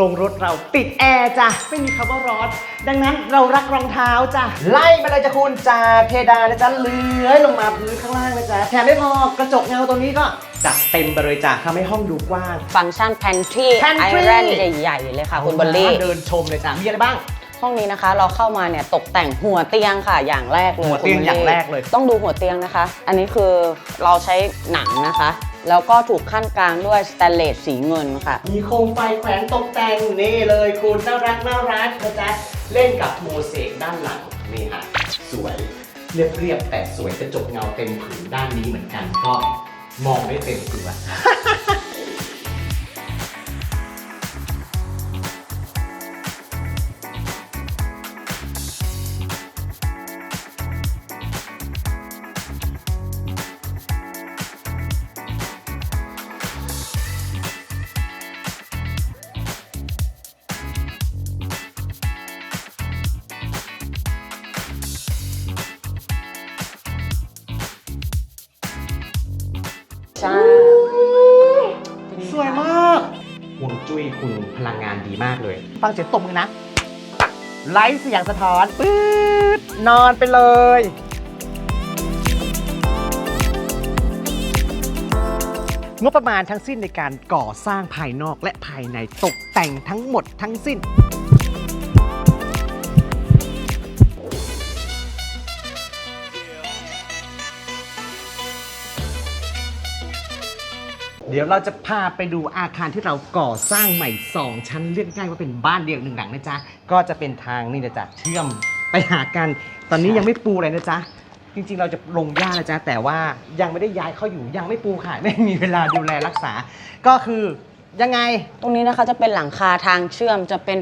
ลงรถเราติดแอร์จ้ะ ไม่มีคำว่าร้อน ดังนั้นเรารักรองเท้าจ้ะ ไล่มาเลยจ้ะคุณจากเพดานนะจ๊ะเลื้อยลงมาพื้นข้างล่างนะจ๊ะแถมไม่พอกระจกเงาตรงนี้ก็จัดเต็มไปเลยจ้ะทำให้ห้องดูกว้าง ฟังก์ชัน pantry Pantry island ใหญ่ ๆ เลยค่ะ คุณบอลลี่เดินชมเลยจ้ะมีอะไรบ้าง ห้องนี้นะคะเราเข้ามาเนี่ยตกแต่งหัวเตียงค่ะอย่างแรกเลยหัวเตียงคุณบลอย่างแรกเลย ต้องดูหัวเตียงนะคะ อันนี้คือเราใช้หนังนะคะ แล้วก็ถูกขั้นกลางด้วยสแตนเลสสีเงินค่ะ มีโคมไฟแขวนตกแต่งนี่เลยคุณน่ารักน่ารักนะจ๊ะเล่นกับโมเสกด้านหลังนี่ฮะสวยเรียบเรียบๆแต่สวยกระจกเงาเต็มผืนด้านนี้เหมือนกันก็มองได้เต็มตัว ใช่สวยมากห่วงจุ้ยคุณพลังงานดีมากเลย ฟังเสียงตบมือนะ ไลฟ์เสียงสะท้อนปื๊ดนอนไปเลย งบประมาณทั้งสิ้นในการก่อสร้างภายนอกและภายในตกแต่งทั้งหมดทั้งสิ้น เดี๋ยวเราจะพาไปดูอาคารที่เราก่อสร้างใหม่ 2 ชั้นเรียกง่ายว่าเป็นบ้านเดียวหนึ่งหลังนะจ๊ะ ก็จะเป็นทางนี่นะจ๊ะเชื่อมไปหากัน ตอนนี้ยังไม่ปูเลยนะจ๊ะ จริงๆ เราจะลงหญ้านะจ๊ะ แต่ว่ายังไม่ได้ย้ายเข้าอยู่ยังไม่ปูค่ะไม่มีเวลาดูแลรักษา ก็คือยังไง ตรงนี้นะคะจะเป็นหลังคาทางเชื่อมจะเป็น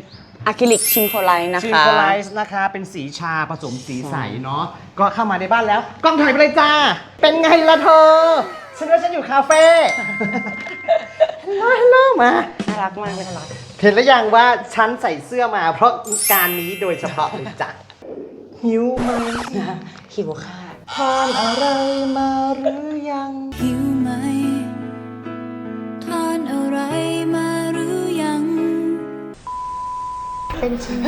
อะคริลิกชิงโคไลท์นะคะซิงโคไลซ์นะคะเป็นสีชาผสมสีใสเนาะก็เข้ามาในบ้านแล้วกล้องถ่ายไปเลยจ้า เป็นไงล่ะเธอ ฉันว่าฉันอยู่คาเฟ่ ฮัลโหลฮัลโหลมา น่ารักมากเลยน่ารักเห็นแล้วยังว่าฉันใส่เสื้อมา เพราะการนี้โดยเฉพาะเลยจ้ะ หิวไหมหิวค่ะทานอะไรมาหรือยัง หิวไหมทานอะไรมาหรือยัง เป็นฉัน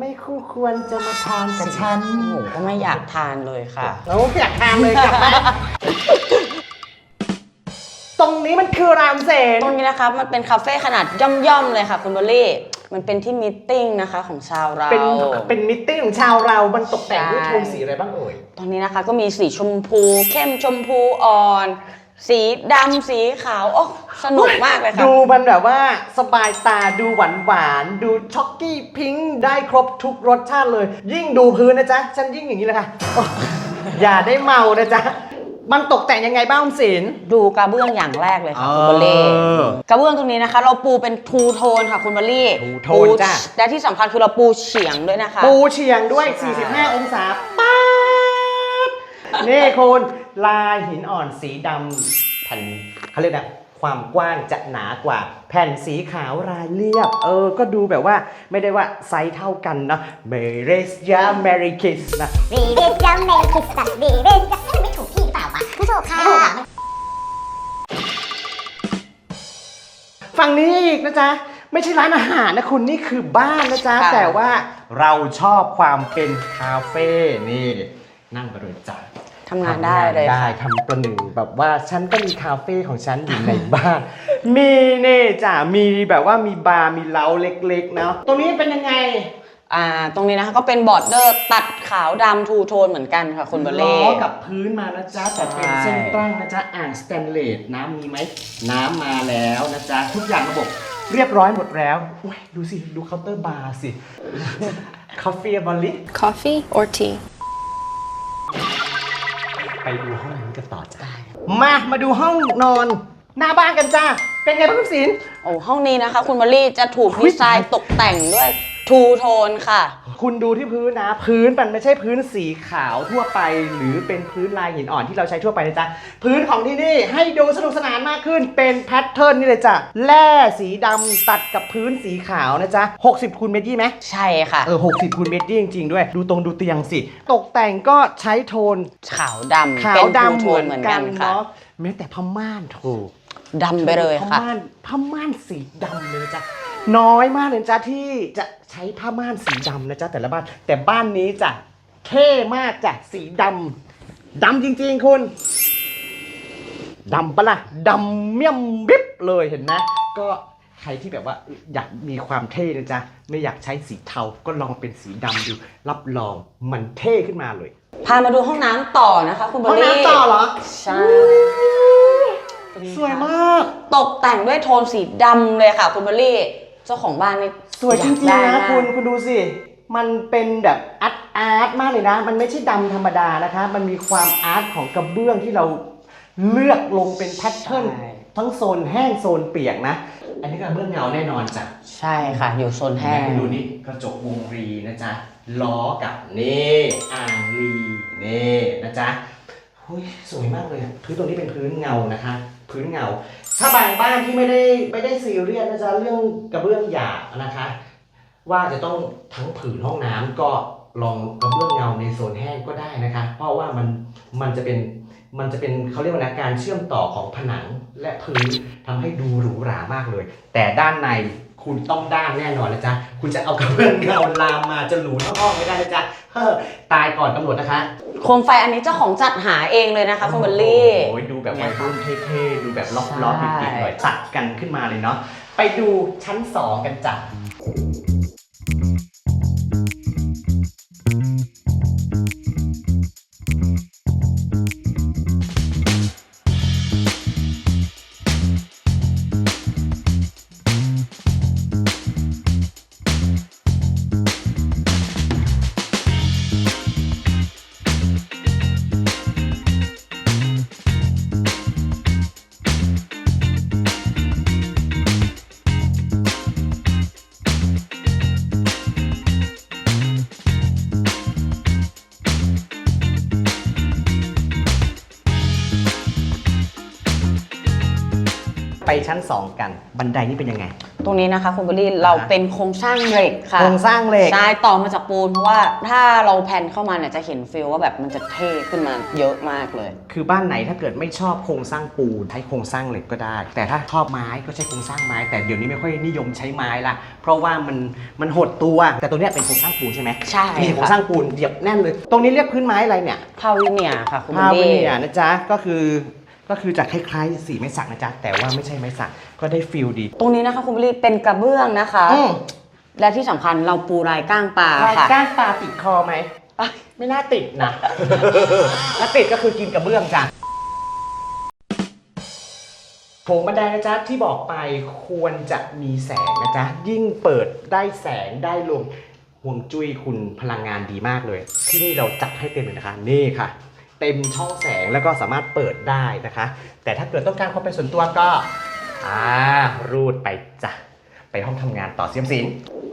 ไม่คู่ควรจะมาทานกับฉันหนูก็ไม่อยากทานเลยค่ะเราอยากทานเลยกลับมา ตรงนี้มันคือรามเสนตรงนี้นะคะมันเป็นคาเฟ่ขนาดย่อมๆเลยค่ะคุณบอลลี่ มันเป็นที่มิทติ้งนะคะของชาวเรา เป็นเป็นมิทติ้งของชาวเรา มันตกแต่งด้วยใช่โทนสีอะไรบ้างเอ่ย ตอนนี้นะคะก็มีสีชมพู เข้มชมพูอ่อน สีดำสีขาว โอ้สนุกมากเลยค่ะ ดูมันแบบว่าสบายตาดูหวานหวานๆดูช็อกกี้พิงค์ได้ครบทุกรสชาติเลย ยิ่งดูพื้นนะจ๊ะ ฉันยิ่งอย่างนี้เลยค่ะโอ้อย่าได้เมานะจ๊ะ มันตกแต่งยังไงบ้างคุณศิลป์ดูกระเบื้องอย่างแรกเลยค่ะเออคุณบอลลี่กระเบื้องตรงนี้นะคะ เราปูเป็นทูโทนค่ะคุณบอลลี่ทูโทนจ้ะ และที่สำคัญคือเราปูเฉียงด้วยนะคะ ปูเฉียงด้วย ใช่ 45 องศาป๊าดนี่คุณลายหินอ่อนสีดำแผ่นเขาเรียกนะความกว้างจะหนากว่า แผ่นสีขาวรายเรียบ เออ ก็ดูแบบว่าไม่ได้ว่าไซส์เท่ากันเนาะเมเรสยาเมริคิสนะรีเดนจังเมคิสตัดรีเดนจัง ถูกค่ะไม่ถูกอะ ฝั่งนี้อีกนะจ๊ะ ไม่ใช่ร้านอาหารนะคุณนี่คือบ้านนะจ๊ะ ค่ะ แต่ว่าเราชอบความเป็นคาเฟ่นี่ นั่งไปเลยจ้ะทำงานได้เลยได้ค่ะ ทำประหนึ่งแบบว่าฉันก็มีคาเฟ่ของฉันอยู่ในบ้าน มีเน่จ้ะมีแบบว่ามีบาร์มีเล้าเล็กๆเนาะตรงนี้เป็นยังไง อ่าตรงนี้นะคะก็เป็นบอร์ดเดอร์ตัดขาวดำทูโทนเหมือนกันค่ะคุณบอลล้เล่ อกับพื้นมานะจ๊ะแต่เป็นใช่เส้นตั้งนะจ๊ะอ่างสแตนเลสน้ำมีไหมน้ำมาแล้วนะจ๊ะทุกอย่างระบบเรียบร้อยหมดแล้วอุ้ยดูสิ ดูเคาน์เตอร์บาร์สิ คาเฟ่บอลลิ Coffee or tea ไปดูห้องนั้นกันต่อจ้ามา มาดูห้องนอน หน้าบ้านกันจ้าเป็นไงบ้างคุณศิลป์ โอ้ห้องนี้นะคะ คุณบอลลี่จะถูกอุ๊ยดีไซน์ตกแต่งด้วย ทูโทนค่ะ คุณดูที่พื้นนะ พื้นมันไม่ใช่พื้นสีขาวทั่วไป หรือเป็นพื้นลายหินอ่อนที่เราใช้ทั่วไปนะจ๊ะ พื้นของที่นี่ให้ดูสนุกสนานมากขึ้นเป็นแพทเทิร์นนี่เลยจ้ะแร่สีดำตัดกับพื้นสีขาวนะจ๊ะ 60คูณเมตรยี่ไหม ใช่ค่ะ เออ60คูณเมตรยี่จริง ๆ ด้วย ดูตรงดูเตียงสิ ตกแต่งก็ใช้โทน ขาวดำขาวเป็นทูดำโทเหมืนอนเหมือนกักันนค่ะเนาะแม้แต่ผ้าม่านถูกดำไปเลยค่ะผ้าม่านผ้าม่านสีดำเลยจ้ะน้อยมากเลยนะจ้ะที่จะ ใช้ผ้าม่านสีดำนะจ๊ะแต่ละบ้าน แต่บ้านนี้จ้ะเท่มากจ้ะสีดำดำจริงๆคุณดำปะล่ะดำเมี่ยมบิ๊บเลยเห็นไหมก็ใครที่แบบว่าอยากมีความเท่นะจ๊ะไม่อยากใช้สีเทาก็ลองเป็นสีดำดู รับรองมันเท่ขึ้นมาเลย พามาดูห้องน้ำต่อนะคะคุณบห้อองลลี่น้ำต่อเหรอ ใช่สวยมาก ตกแต่งด้วยโทนสีดำเลยค่ะคุณบอลลี่ เจ้าของบ้านนี่สวยจริงอากๆได้นะมากคุณคุณดูสิ มันเป็นแบบอาร์ตอาร์ตมากเลยนะ มันไม่ใช่ดำธรรมดานะคะ มันมีความอาร์ตของกระเบื้องที่เราเลือกลงเป็นแพทเทิร์นทั้งโซนแห้งโซนเปียกนะ อันนี้กระเบื้องเงาแน่นอนจ้ะ ใช่ค่ะ อยู่โซนแห้งคุณดูนี่กระจกวงรีนะจ๊ะ ล้อกับนี่อ่างรีนี่นะจ๊ะหุยสวยมากเลย พื้นตรงนี้เป็นพื้นเงานะคะ พื้นเงา ถ้าบางบ้านที่ไม่ได้ไม่ได้ซีเรียสนะจ๊ะเรื่องกระเบื้องหยาบนะคะ ว่าจะต้องทั้งผืนห้องน้ำก็ลองกระเบื้องเงาในโซนแห้งก็ได้นะคะ เพราะว่ามันมันจะเป็นมันจะเป็นเขาเรียกว่านะการเชื่อมต่อของผนังและพื้นทำให้ดูหรูหรามากเลย แต่ด้านใน คุณต้องด้านแน่นอนนะจ๊ะ คุณจะเอากระเบื้องเงาลามมาจะหรูทั้งห้องไม่ได้นะจ๊ะ เฮ้อ ตายก่อนตำรวจนะคะโคมไฟอันนี้เจ้าของจัดหาเองเลยนะคะคุณบอลลี่ โอ้ยดูแบบวัยรุ่นเท่ๆ ดูแบบล็อกใช่ล็อกปิดๆหน่อยตัดกันขึ้นมาเลยเนาะ ไปดูชั้นสองกันจ้ะ ชั้น 2 กัน บันไดนี่เป็นยังไง ตรงนี้นะคะคุณบอลลี่เราเป็นโครงสร้างเหล็กค่ะโครงสร้างเหล็กใช่ต่อมาจากปูนเพราะว่าถ้าเราแผ่นเข้ามาเนี่ยจะเห็นฟิลว่าแบบมันจะเท่ขึ้นมาเยอะมากเลย คือบ้านไหนถ้าเกิดไม่ชอบโครงสร้างปูนใช้โครงสร้างเหล็กก็ได้ แต่ถ้าชอบไม้ก็ใช้โครงสร้างไม้ แต่เดี๋ยวนี้ไม่ค่อยนิยมใช้ไม้ละเพราะว่ามันมันหดตัว แต่ตัวเนี้ยเป็นโครงสร้างปูนใช่ไหมใช่มีโครงค่ะสร้างปูนเหยียบแน่นเลย ตรงนี้เรียกพื้นไม้อะไรเนี่ย พาวิเนียค่ะคุณบอพาลวลี่เนียนะจ๊ะก็คือ ก็คือจะคล้ายๆสีไม้สักนะจ๊ะแต่ว่าไม่ใช่ไม้สักก็ได้ฟิลดี ตรงนี้นะคะคุณบอลลี่เป็นกระเบื้องนะคะ อืมและที่สำคัญเราปูลายก้างปลาลายค่ะ ก้างปลาติดคอไหมไม่น่าติดนะ ถ้าติดก็คือกินกระเบื้องจ้ะโถงบันไดนะจ๊ะที่บอกไปควรจะมีแสงนะจ๊ะยิ่งเปิดได้แสงได้ลมห่วงจุ้ยคุณพลังงานดีมากเลย ที่นี่เราจัดให้เต็มเลยนะคะ นี่ค่ะ เต็มช่องแสงแล้วก็สามารถเปิดได้นะคะ แต่ถ้าเกิดต้องการความเป็นส่วนตัวก็อ่ารูดไปจ้ะไปห้องทำงานต่อเสียมศิล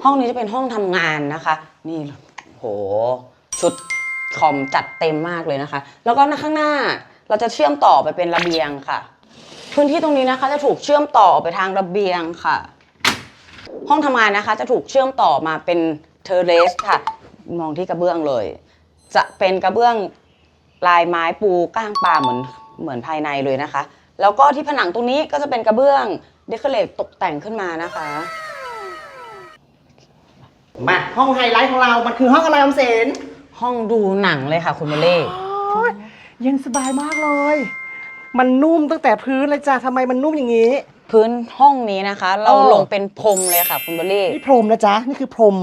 ห้องนี้จะเป็นห้องทำงานนะคะ นี่โหชุดคอมจัดเต็มมากเลยนะคะ แล้วก็ข้างหน้าเราจะเชื่อมต่อไปเป็นระเบียงค่ะ พื้นที่ตรงนี้นะคะจะถูกเชื่อมต่อไปทางระเบียงค่ะ ห้องทำงานนะคะ จะถูกเชื่อมต่อมาเป็นเทอร์เรสค่ะ มองที่กระเบื้องเลย จะเป็นกระเบื้อง ลายไม้ปูก้างปลาเหมือนเหมือนภายในเลยนะคะ แล้วก็ที่ผนังตรงนี้ก็จะเป็นกระเบื้องเดคอเรทตกแต่งขึ้นมานะคะ มาห้องไฮไลท์ของเรา มันคือห้องอะไรออมเสนห้องดูหนังเลยค่ะคุณเมเล่โอ้ยเย็นสบายมากเลย มันนุ่มตั้งแต่พื้นเลยจ้ะทำไมมันนุ่มอย่างนี้ พื้นห้องนี้นะคะ เราเออลงเป็นพรมเลยค่ะคุณเบลลี่นี่พรมนะจ๊ะ นี่คือพรม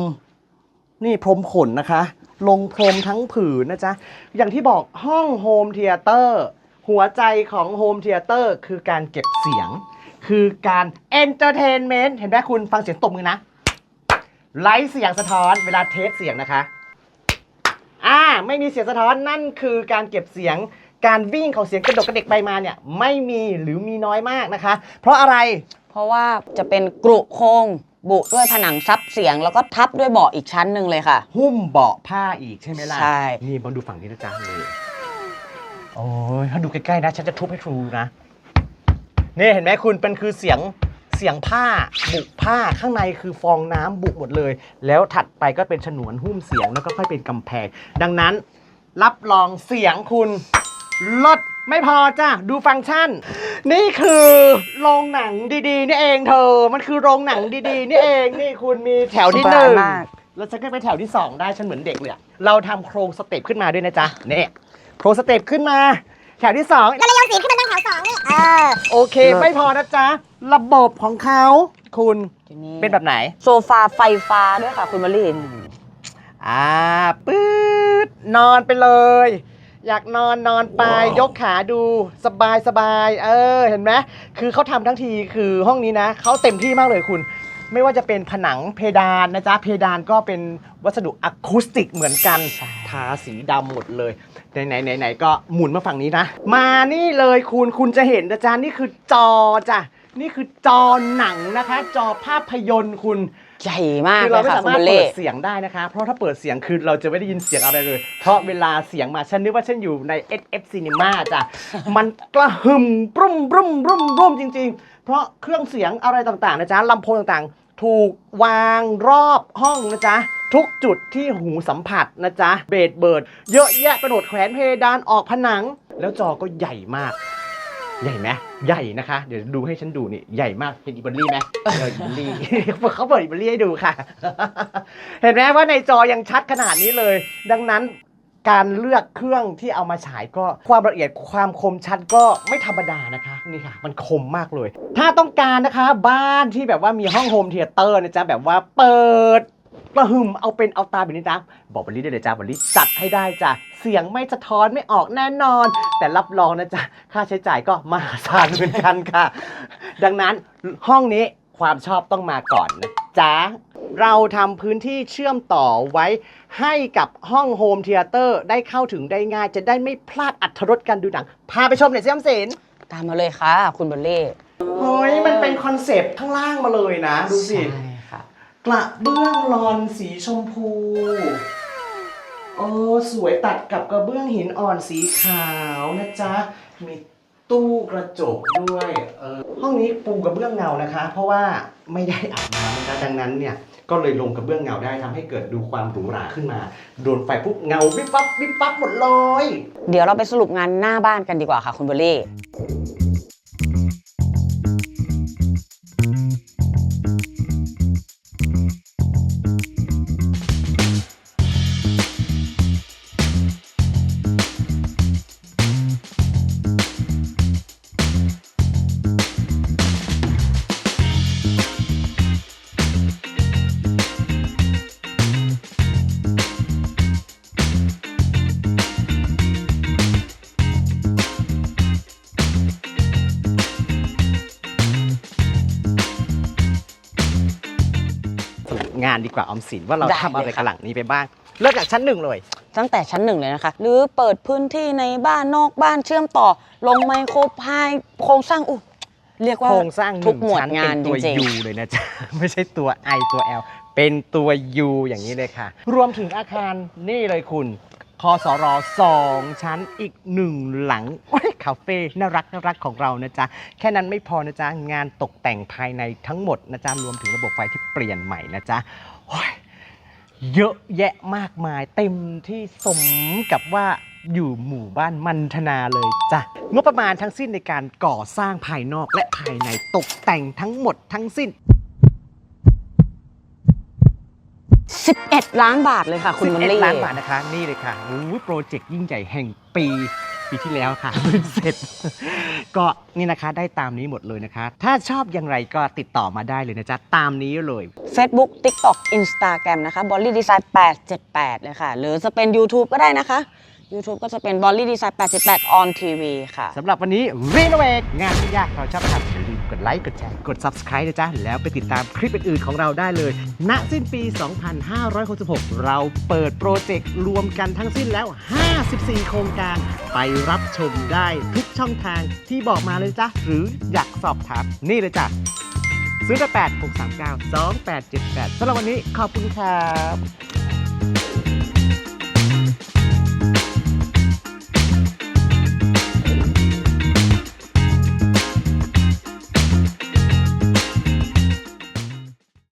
นี่พรมขนนะคะ ลงพรมทั้งผืนนะจ๊ะ อย่างที่บอกห้องโฮมเทเตอร์หัวใจของโฮมเทเตอร์คือการเก็บเสียง คือการเอนเตอร์เทนเมนต์เห็นไหมคุณฟังเสียงตบมือนะไลท์เสียงสะท้อนเวลาเทสเสียงนะคะอ่าไม่มีเสียงสะท้อนนั่นคือการเก็บเสียงการวิ่งของเสียงกระดกกระเดกไปมาเนี่ยไม่มีหรือมีน้อยมากนะคะ เพราะอะไรเพราะว่าจะเป็นกรุโครง บุด้วยผนังซับเสียง แล้วก็ทับด้วยเบาะอีกชั้นหนึ่งเลยค่ะ หุ้มเบาะผ้าอีกใช่ไหมล่ะใช่ นี่มาดูฝั่งนี้นะจ๊ะนี่โอ้ยถ้าดูใกล้ๆนะ ฉันจะทุบให้ทรูนะ นี่เห็นไหมคุณเป็นคือเสียงเสียงผ้าบุกผ้าข้างในคือฟองน้ำบุกหมดเลย แล้วถัดไปก็เป็นฉนวนหุ้มเสียงแล้วก็ค่อยเป็นกำแพง ดังนั้นรับรองเสียงคุณลด ไม่พอจ้ะ ดูฟังก์ชัน นี่คือโรงหนังดีๆ นี่เองเธอ มันคือโรงหนังดีๆ นี่เอง นี่คุณมีแถวที่หนึ่งสบายมาก แล้วฉันก็ไปแถวที่สองได้ฉันเหมือนเด็กเลยอะเราทำโครงสเต็ปขึ้นมาด้วยนะจ๊ะเนี่ยโครงสเต็ปขึ้นมา แถวที่สองก็เลยโยนสีขึ้นมาตั้งแถวสองนี่ เออ โอเค ไม่พอนะจ๊ะ ระบบของเขาคุณเป็นแบบไหน โซฟาไฟฟ้าด้วยค่ะคุณมะลินอ่าปื๊ดนอนไปเลย อยากนอนนอนไปยกขาดูสบายสบายเออเห็นไหมคือเขาทำทั้งทีคือห้องนี้นะเขาเต็มที่มากเลยคุณ ไม่ว่าจะเป็นผนังเพดานนะจ๊ะเพดานก็เป็นวัสดุอะคูสติกเหมือนกันใช่ทาสีดำหมดเลยไหนไหนไหนไหนก็หมุนมาฝั่งนี้นะ มานี่เลยคุณคุณจะเห็นนะจ๊ะนี่คือจอจ้ะนี่คือจอหนังนะคะ จอภาพยนตร์คุณ ใหญ่มากคือเลเรายไม่ค่ะสาคุณมารถมะเปิลิดเสียงได้นะคะ เพราะถ้าเปิดเสียงคือเราจะไม่ได้ยินเสียงอะไรเลย เพราะเวลาเสียงมาฉันนึกว่าฉันอยู่ใน SF Cinema จ้ะ มันกระหึ่มบรุ่มบรุ่มบรุ่มบรุ่มจริง ๆ เพราะเครื่องเสียงอะไรต่างๆนะจ๊ะลำโพงต่างๆ ถูกวางรอบห้องนะจ๊ะทุกจุดที่หูสัมผัสนะจ๊ะเบสเบิร์ดเยอะแยะไปหมดแขวนเพดานออกผนัง แล้วจอก็ใหญ่มาก ใหญ่ไหมใหญ่นะคะ เดี๋ยวดูให้ฉันดูนี่ใหญ่มากเป็นอิบัลลี่ไหมเอออิบัลลี่ เขาเปิดอิบัลลี่ให้ดูค่ะ เห็นไหมว่าในจอยังชัดขนาดนี้เลย ดังนั้นการเลือกเครื่องที่เอามาฉายก็ความละเอียดความคมชัดก็ไม่ธรรมดานะคะนี่ค่ะ มันคมมากเลย ถ้าต้องการนะคะบ้านที่แบบว่ามีห้องโฮมเทเตอร์นะจ๊ะแบบว่าเปิด กระหึ่มเอาเป็นเอาตายแบบนี้นะ บอกบริได้เลยจ้าบริจัดให้ได้จ้ะเสียงไม่สะท้อนไม่ออกแน่นอน แต่รับรองนะจ๊ะค่าใช้จ่ายก็มหาศาลเหมือนกันค่ะ ดังนั้นห้องนี้ความชอบต้องมาก่อนนะจ๊ะเราทำพื้นที่เชื่อมต่อไว้ให้กับห้องโฮมเทเตอร์ได้เข้าถึงได้ง่าย จะได้ไม่พลาดอัตรสการดูหนัง พาไปชมหน่อยสิยมเสนตามมาเลยค่ะ คุณมะลิเฮ้ย มันเป็นคอนเซปต์ข้างล่างมาเลยนะ ดูสิ ใช่ค่ะ กระเบื้องลอนสีชมพูโอ้สวยตัดกับกระเบื้องหินอ่อนสีขาวนะจ๊ะ มีตู้กระจกด้วยเออห้องนี้ปูกระเบื้องเงานะคะ เพราะว่าไม่ได้อาบน้ำนะคะดังนั้นเนี่ยก็เลยลงกระเบื้องเงาได้ทำให้เกิดดูความหรูหราขึ้นมา โดนไฟปุ๊บเงาวิบวับวิบวับหมดเลย เดี๋ยวเราไปสรุปงานหน้าบ้านกันดีกว่าค่ะคุณมะลิส งานดีกว่าออมสินว่าเราได้ทำอะไรเลยกับค่ะหลังนี้ไปบ้าง เริ่มจากชั้นหนึ่งเลย ตั้งแต่ชั้นหนึ่งเลยนะคะ หรือเปิดพื้นที่ในบ้านนอกบ้านเชื่อมต่อ ลงไมโครพายโครงสร้างอุยเรียกว่าโครงสร้างหทุนึ่กงหมวดชั้นงาเป็นนตัวจริง U เลยนะจ๊ะ ไม่ใช่ตัว I ตัว L เป็นตัว U อย่างนี้เลยค่ะ รวมถึงอาคารนี่เลยคุณ คอสรสองชั้นอีกหนึ่งหลังโอ้ยคาเฟ่น่ารักน่ารักของเรานะจ๊ะ แค่นั้นไม่พอนะจ๊ะ งานตกแต่งภายในทั้งหมดนะจ๊ะ รวมถึงระบบไฟที่เปลี่ยนใหม่นะจ๊ะโอ้ยเยอะแยะมากมายเต็มที่สมกับว่าอยู่หมู่บ้านมันธนาเลยจ้ะ งบประมาณทั้งสิ้นในการก่อสร้างภายนอกและภายในตกแต่งทั้งหมดทั้งสิ้น ๆ 11 ล้านบาทเลยค่ะ คุณมะลิ11ล้านบาทนะคะ นี่เลยค่ะอู้ยโปรเจกต์ยิ่งใหญ่แห่งปีปีที่แล้วค่ะเพิ่งเสร็จ ก็นี่นะคะได้ตามนี้หมดเลยนะคะ ถ้าชอบอย่างไรก็ติดต่อมาได้เลยนะจ๊ะ ตามนี้เลย Facebook TikTok Instagram นะคะ b o l l y Design 878 เลยค่ะ หรือจะเป็น YouTube ก็ได้นะคะ YouTube ก็จะเป็น b o l l y Design 878 on TV ค่ะสำหรับวันนี้รีโนเวทงานที่ยากเราชอบทำอย่าลืม กดไลค์ กดแชร์ กด Subscribe นะจ๊ะ แล้วไปติดตามคลิปอื่นๆของเราได้เลย ณ สิ้นปี 2566 เราเปิดโปรเจกต์รวมกันทั้งสิ้นแล้ว 54 โครงการ ไปรับชมได้ทุกช่องทางที่บอกมาเลยจ้ะ หรืออยากสอบถามนี่เลยจ้ะ08 639 2878สำหรับวันนี้ขอบคุณครับ